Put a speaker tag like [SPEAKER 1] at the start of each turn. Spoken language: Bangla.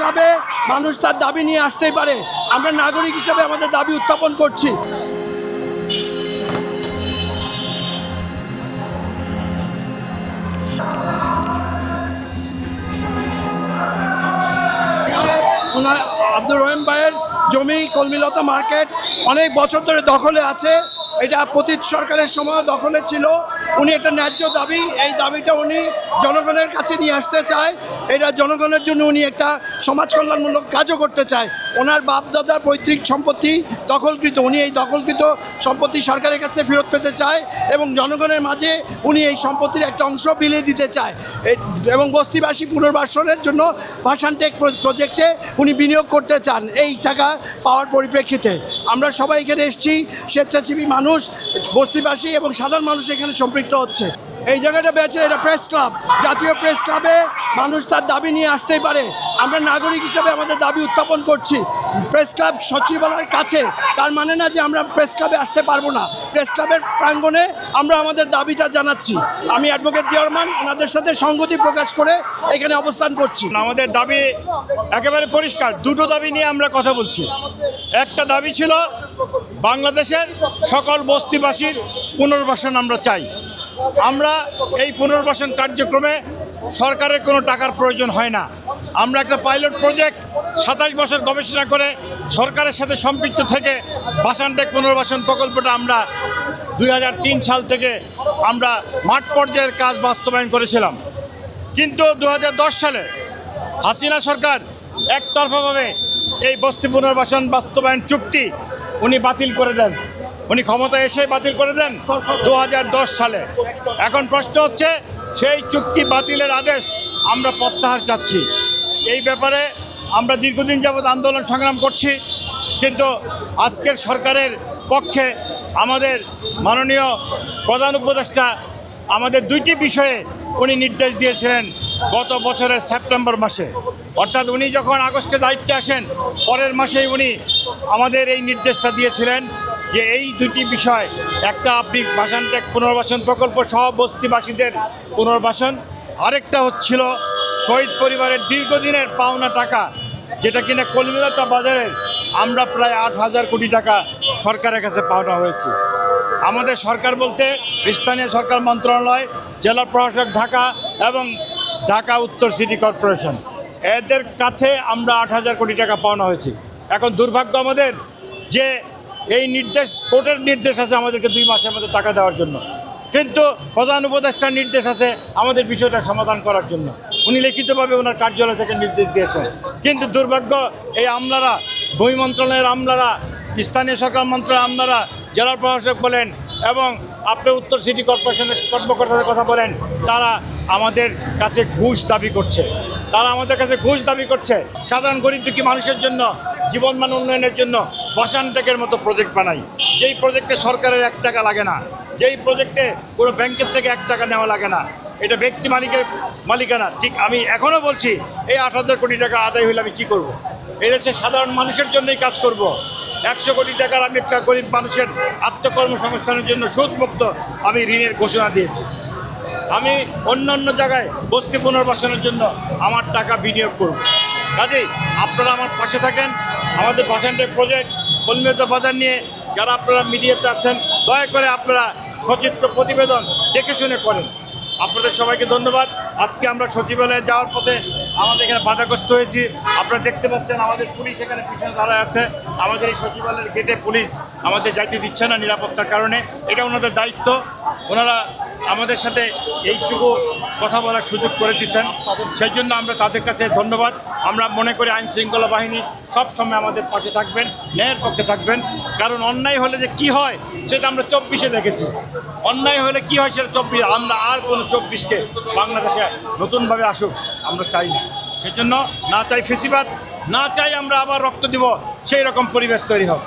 [SPEAKER 1] ক্লাবে মানুষ তার দাবি নিয়ে আসতেই পারে। আমরা নাগরিক হিসেবে আমাদের দাবি উত্থাপন করছি। আব্দুর রহিম ভাইয়ের জমি কলমিলতা মার্কেট অনেক বছর ধরে দখলে আছে। এটা পতীত সরকারের সময় দখলে ছিল। উনি একটা ন্যায্য দাবি, এই দাবিটা উনি জনগণের কাছে নিয়ে আসতে চায়। এটা জনগণের জন্য উনি একটা সমাজ কল্যাণমূলক কাজও করতে চায়। ওনার বাপ দাদা পৈতৃক সম্পত্তি দখলকৃত, উনি এই দখলকৃত সম্পত্তি সরকারের কাছে ফেরত পেতে চায় এবং জনগণের মাঝে উনি এই সম্পত্তির একটা অংশ বিলিয়ে দিতে চায়। এবং বস্তিবাসী পুনর্বাসনের জন্য ভাষানটেক প্রজেক্টে উনি বিনিয়োগ করতে চান। এই টাকা পাওয়ার পরিপ্রেক্ষিতে আমরা সবাই এখানে এসেছি, স্বেচ্ছাসেবী মানুষ, বস্তিবাসী এবং সাধারণ মানুষ এখানে সম্পৃক্ত হচ্ছে। এই জায়গাটা বেছে এটা প্রেস ক্লাব জাতীয় প্রেস ক্লাবে মানুষ তার দাবি নিয়ে আসতেই পারে। আমরা নাগরিক হিসেবে আমাদের দাবি উত্থাপন করছি। প্রেস ক্লাব সচিবালয়ের কাছে, তার মানে না যে আমরা প্রেস ক্লাবে আসতে পারব না। প্রেস ক্লাবের প্রাঙ্গণে আমরা আমাদের দাবিটা জানাচ্ছি। আমি অ্যাডভোকেট জিয়রমান ওনাদের সাথে সংগতি প্রকাশ করে এখানে অবস্থান করছি।
[SPEAKER 2] আমাদের দাবি একেবারে পরিষ্কার। দুটো দাবি নিয়ে আমরা কথা বলছি। একটা দাবি ছিল, বাংলাদেশের সকল বস্তিবাসীর পুনর্বাসন আমরা চাই। আমরা এই পুনর্বাসন কার্যক্রমে সরকারের কোনো টাকার প্রয়োজন হয় না। আমরা একটা পাইলট প্রজেক্ট, সাতাশ বছর গবেষণা করে সরকারের সাথে সম্পৃক্ত থেকে বাসানটেক পুনর্বাসন প্রকল্পটা আমরা দু হাজার তিন সাল থেকে আমরা মাঠ পর্যায়ের কাজ বাস্তবায়ন করেছিলাম। কিন্তু দু হাজার দশ সালে হাসিনা সরকার একতরফাভাবে এই বস্তি পুনর্বাসন বাস্তবায়ন চুক্তি উনি বাতিল করে দেন। উনি ক্ষমতায় এসে বাতিল করে দেন দু হাজার দশ সালে। এখন প্রশ্ন হচ্ছে, সেই চুক্তি বাতিলের আদেশ আমরা প্রত্যাহার চাচ্ছি। এই ব্যাপারে আমরা দীর্ঘদিন যাবৎ আন্দোলন সংগ্রাম করছি, কিন্তু আজকের সরকারের পক্ষে আমাদের মাননীয় প্রধান উপদেষ্টা আমাদের দুইটি বিষয়ে উনি নির্দেশ দিয়েছিলেন। গত বছরের সেপ্টেম্বর মাসে। অর্থাৎ উনি যখন আগস্টে দায়িত্বে আসেন, পরের মাসেই উনি আমাদের এই নির্দেশটা দিয়েছিলেন যে এই দুটি বিষয়, একটা আপনি বাসানটেক পুনর্বাসন প্রকল্প সহ বস্তিবাসীদের পুনর্বাসন, আরেকটা হচ্ছিল শহীদ পরিবারের দীর্ঘদিনের পাওনা টাকা, যেটা কিনা কলমিলতা বাজারের আমরা প্রায় আট হাজার কোটি টাকা সরকারের কাছে পাওনা হয়েছে। আমাদের সরকার বলতে স্থানীয় সরকার মন্ত্রণালয়, জেলা প্রশাসক ঢাকা এবং ঢাকা উত্তর সিটি কর্পোরেশন। এদের কাছে আমরা আট হাজার কোটি টাকা পাওনা হয়েছে। এখন দুর্ভাগ্য আমাদের যে এই নির্দেশ, কোর্টের নির্দেশ আছে আমাদেরকে দুই মাসের মধ্যে টাকা দেওয়ার জন্য। কিন্তু প্রধান উপদেষ্টার নির্দেশ আছে আমাদের বিষয়টা সমাধান করার জন্য। উনি লিখিতভাবে ওনার কার্যালয় থেকে নির্দেশ দিয়েছেন। কিন্তু দুর্ভাগ্য এই আমলারা, বই মন্ত্রণালয়ের আমলারা, স্থানীয় সরকার মন্ত্রণালয়ের আমলারা জেলা প্রশাসক বলেন এবং আপনি উত্তর সিটি কর্পোরেশনের কর্মকর্তাদের কথা বলেন, তারা আমাদের কাছে ঘুষ দাবি করছে তারা আমাদের কাছে ঘুষ দাবি করছে সাধারণ গরিব দুঃখী মানুষের জন্য, জীবনমান উন্নয়নের জন্য বসানটেকের মতো প্রজেক্ট বানাই যেই প্রজেক্টে সরকারের এক টাকা লাগে না, যেই প্রজেক্টে কোনো ব্যাংকের থেকে এক টাকা নেওয়া লাগে না, এটা ব্যক্তি মালিকের মালিকানা ঠিক আমি এখনও বলছি, এই আট হাজার কোটি টাকা আদায় হলে আমি কী করব। এদেশে সাধারণ মানুষের জন্যই কাজ করব। একশো কোটি টাকার আমি একটা গরিব মানুষের আত্মকর্মসংস্থানের জন্য সুদমুক্ত আমি ঋণের ঘোষণা দিয়েছি। আমি অন্য অন্য জায়গায় বস্তি পুনর্বাসনের জন্য আমার টাকা বিনিয়োগ করব। কাজেই আপনারা আমার পাশে থাকেন। আমাদের বাসেন্টের প্রজেক্ট কলমিয়ত বাজার নিয়ে যারা আপনারা মিডিয়াতে আছেন, দয়া করে আপনারা সচিত্র প্রতিবেদন দেখে শুনে করেন। আপনাদের সবাইকে ধন্যবাদ। আজকে আমরা সচিবালয়ে যাওয়ার পথে আমাদের এখানে বাধাগ্রস্ত হয়েছি। আপনারা দেখতে পাচ্ছেন আমাদের পুলিশ এখানে পিছনে দাঁড়ায় আছে। আমাদের এই সচিবালয়ের গেটে পুলিশ আমাদের যাইতে দিচ্ছে না নিরাপত্তার কারণে। এটা ওনাদের দায়িত্ব। ওনারা আমাদের সাথে এইটুকু কথা বলার সুযোগ করে দিচ্ছেন সেই জন্য আমরা তাদের কাছে ধন্যবাদ। আমরা মনে করি আইন শৃঙ্খলা বাহিনী সব সময় আমাদের পাশে থাকবেন, ন্যায়ের পক্ষে থাকবেন। কারণ অন্যায় হলে যে কি হয়, সেটা আমরা চব্বিশে দেখেছি। অন্যায় হলে কি হয় সেটা চব্বিশে, আমরা আর কোনো চব্বিশকে বাংলাদেশে নতুনভাবে আসুক, আমরা চাই না। সেই জন্য না চাই ফেসিবাদ, না চাই আমরা আবার রক্ত দিব, সেই রকম পরিবেশ তৈরি হোক।